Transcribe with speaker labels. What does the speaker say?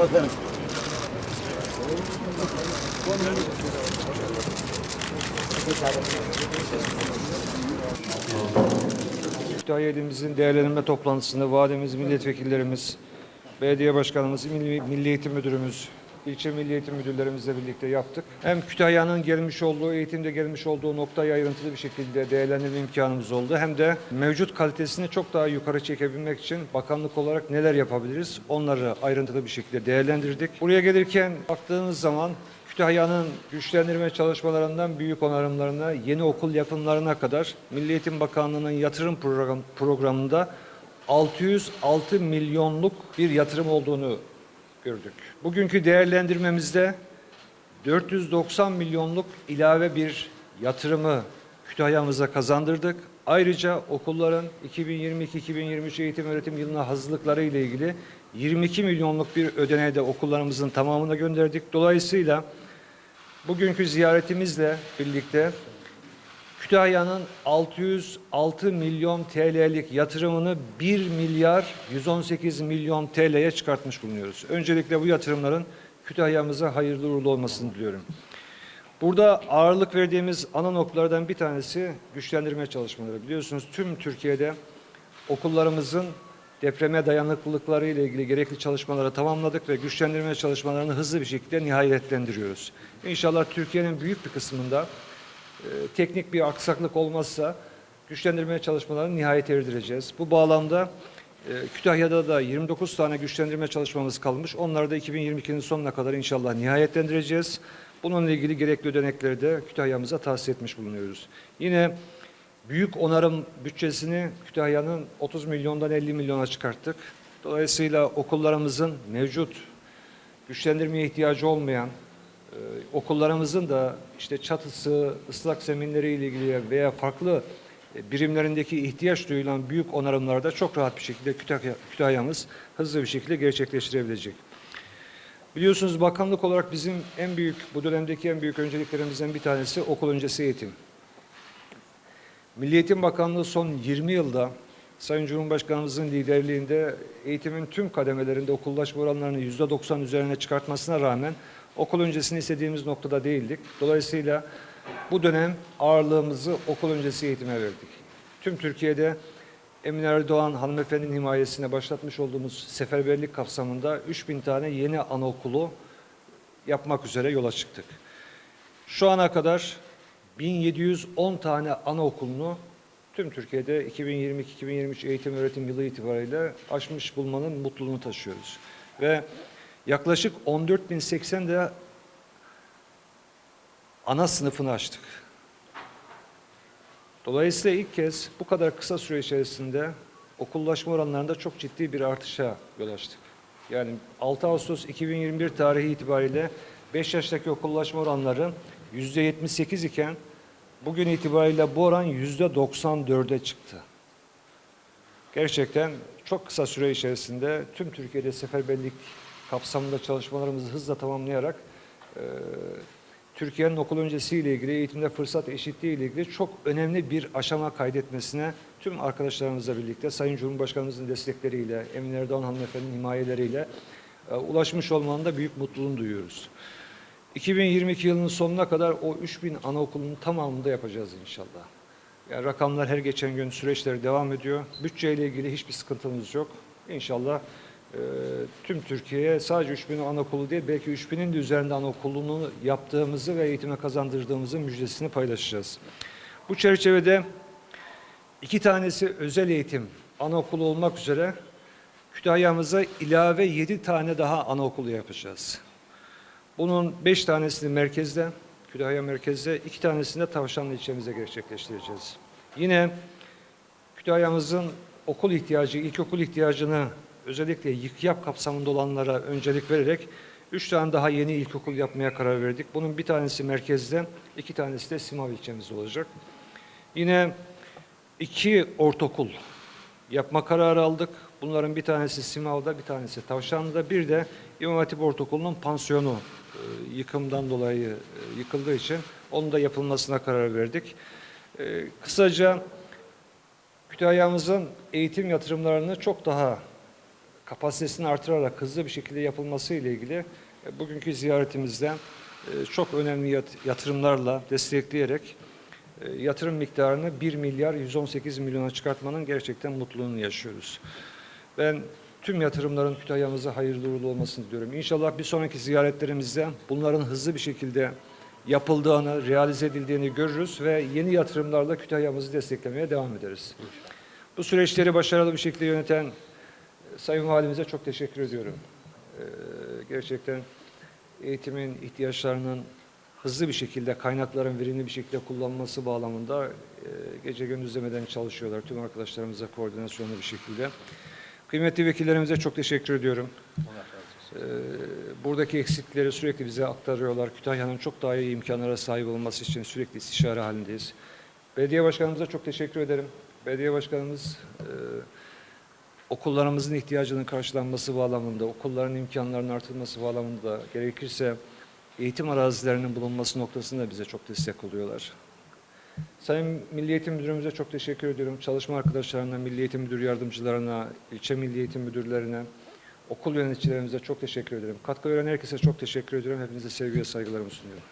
Speaker 1: bakalım.
Speaker 2: Kütahya ilimizin değerlendirme toplantısında valimiz, milletvekillerimiz, belediye başkanımız, milli eğitim müdürümüz, ilçe milli eğitim müdürlerimizle birlikte yaptık. Hem Kütahya'nın gelmiş olduğu, eğitimde gelmiş olduğu noktayı ayrıntılı bir şekilde değerlendirme imkanımız oldu. Hem de mevcut kalitesini çok daha yukarı çekebilmek için bakanlık olarak neler yapabiliriz onları ayrıntılı bir şekilde değerlendirdik. Buraya gelirken baktığınız zaman Kütahya'nın güçlendirme çalışmalarından büyük onarımlarına, yeni okul yapımlarına kadar Milli Eğitim Bakanlığı'nın yatırım program, programında 606 milyonluk bir yatırım olduğunu gördük. Bugünkü değerlendirmemizde 490 milyonluk ilave bir yatırımı Kütahya'mıza kazandırdık. Ayrıca okulların 2022-2023 eğitim öğretim yılına hazırlıkları ile ilgili 22 milyonluk bir ödeneği de okullarımızın tamamına gönderdik. Dolayısıyla bugünkü ziyaretimizle birlikte Kütahya'nın 606 milyon TL'lik yatırımını 1 milyar 118 milyon TL'ye çıkartmış bulunuyoruz. Öncelikle bu yatırımların Kütahya'mıza hayırlı uğurlu olmasını diliyorum. Burada ağırlık verdiğimiz ana noktalardan bir tanesi güçlendirme çalışmaları. Biliyorsunuz tüm Türkiye'de okullarımızın depreme dayanıklılıkları ile ilgili gerekli çalışmaları tamamladık ve güçlendirme çalışmalarını hızlı bir şekilde nihayetlendiriyoruz. İnşallah Türkiye'nin büyük bir kısmında teknik bir aksaklık olmazsa güçlendirme çalışmalarını nihayet erdireceğiz. Bu bağlamda e, Kütahya'da da 29 tane güçlendirme çalışmamız kalmış. Onları da 2022'nin sonuna kadar inşallah nihayetlendireceğiz. Bununla ilgili gerekli ödenekleri de Kütahya'mıza tahsis etmiş bulunuyoruz. Yine büyük onarım bütçesini Kütahya'nın 30 milyondan 50 milyona çıkarttık. Dolayısıyla okullarımızın mevcut güçlendirmeye ihtiyacı olmayan ee, okullarımızın da işte çatısı, ıslak zeminleri ile ilgili veya farklı e, birimlerindeki ihtiyaç duyulan büyük onarımlarda çok rahat bir şekilde Kütahya, Kütahya'mız hızlı bir şekilde gerçekleştirebilecek. Biliyorsunuz bakanlık olarak bizim en büyük, bu dönemdeki en büyük önceliklerimizden bir tanesi okul öncesi eğitim. Milli Eğitim Bakanlığı son 20 yılda Sayın Cumhurbaşkanımızın liderliğinde eğitimin tüm kademelerinde okullaşma oranlarını %90 üzerine çıkartmasına rağmen okul öncesini istediğimiz noktada değildik. Dolayısıyla bu dönem ağırlığımızı okul öncesi eğitime verdik. Tüm Türkiye'de Emine Erdoğan hanımefendinin himayesine başlatmış olduğumuz seferberlik kapsamında 3000 tane yeni anaokulu yapmak üzere yola çıktık. Şu ana kadar 1710 tane anaokulunu tüm Türkiye'de 2022-2023 eğitim öğretim yılı itibariyle açmış bulmanın mutluluğunu taşıyoruz. Ve yaklaşık 14.080 de ana sınıfını açtık. Dolayısıyla ilk kez bu kadar kısa süre içerisinde okullaşma oranlarında çok ciddi bir artışa yol açtık. Yani 6 Ağustos 2021 tarihi itibariyle 5 yaştaki okullaşma oranları %78 iken bugün itibariyle bu oran %94'e çıktı. Gerçekten çok kısa süre içerisinde tüm Türkiye'de seferberlik kapsamında çalışmalarımızı hızla tamamlayarak e, Türkiye'nin okul öncesiyle ilgili, eğitimde fırsat eşitliği ile ilgili çok önemli bir aşama kaydetmesine tüm arkadaşlarımızla birlikte Sayın Cumhurbaşkanımızın destekleriyle, Emine Erdoğan hanımefendinin himayeleriyle e, ulaşmış olmanın da büyük mutluluğunu duyuyoruz. 2022 yılının sonuna kadar o 3000 anaokulunun tamamını da yapacağız inşallah. Yani rakamlar her geçen gün süreçleri devam ediyor. Bütçeyle ilgili hiçbir sıkıntımız yok. İnşallah e, tüm Türkiye'ye sadece 3000 anaokulu değil belki 3000'in de üzerinde anaokulunu yaptığımızı ve eğitime kazandırdığımızın müjdesini paylaşacağız. Bu çerçevede iki tanesi özel eğitim anaokulu olmak üzere Kütahya'mıza ilave 7 tane daha anaokulu yapacağız. Bunun 5 tanesini merkezde, Kütahya merkezde, 2 tanesini de Tavşanlı ilçemize gerçekleştireceğiz. Yine Kütahya'mızın okul ihtiyacı, ilkokul ihtiyacını özellikle yıkyap kapsamında olanlara öncelik vererek üç tane daha yeni ilkokul yapmaya karar verdik. Bunun bir tanesi merkezde, iki tanesi de Simav ilçemizde olacak. Yine iki ortaokul yapma kararı aldık. Bunların bir tanesi Simav'da, bir tanesi Tavşanlı'da, bir de İmam Hatip Ortaokulu'nun pansiyonu e, yıkımdan dolayı e, yıkıldığı için onun da yapılmasına karar verdik. E, kısaca Kütahya'mızın eğitim yatırımlarını çok daha kapasitesini artırarak hızlı bir şekilde yapılması ile ilgili e, bugünkü ziyaretimizde e, çok önemli yat- yatırımlarla destekleyerek e, yatırım miktarını 1 milyar 118 milyona çıkartmanın gerçekten mutluluğunu yaşıyoruz. Ben tüm yatırımların Kütahya'mıza hayırlı uğurlu olmasını diliyorum. İnşallah bir sonraki ziyaretlerimizde bunların hızlı bir şekilde yapıldığını, realize edildiğini görürüz ve yeni yatırımlarla Kütahya'mızı desteklemeye devam ederiz. Bu süreçleri başarılı bir şekilde yöneten Sayın Valimize çok teşekkür ediyorum. Ee, gerçekten eğitimin ihtiyaçlarının hızlı bir şekilde, kaynakların verimli bir şekilde kullanılması bağlamında e, gece gündüz demeden çalışıyorlar. Tüm arkadaşlarımıza koordinasyonlu bir şekilde. Kıymetli vekillerimize çok teşekkür ediyorum. Ee, buradaki eksikleri sürekli bize aktarıyorlar. Kütahya'nın çok daha iyi imkanlara sahip olması için sürekli istişare halindeyiz. Belediye başkanımıza çok teşekkür ederim. Belediye başkanımız e, okullarımızın ihtiyacının karşılanması bağlamında, okulların imkanlarının artırılması bağlamında da gerekirse eğitim arazilerinin bulunması noktasında bize çok destek oluyorlar. Sayın Milli Eğitim Müdürümüze çok teşekkür ediyorum. Çalışma arkadaşlarına, Milli Eğitim Müdür Yardımcılarına, ilçe Milli Eğitim Müdürlerine, okul yöneticilerimize çok teşekkür ederim. Katkı veren herkese çok teşekkür ediyorum. Hepinize sevgi ve saygılarımı sunuyorum.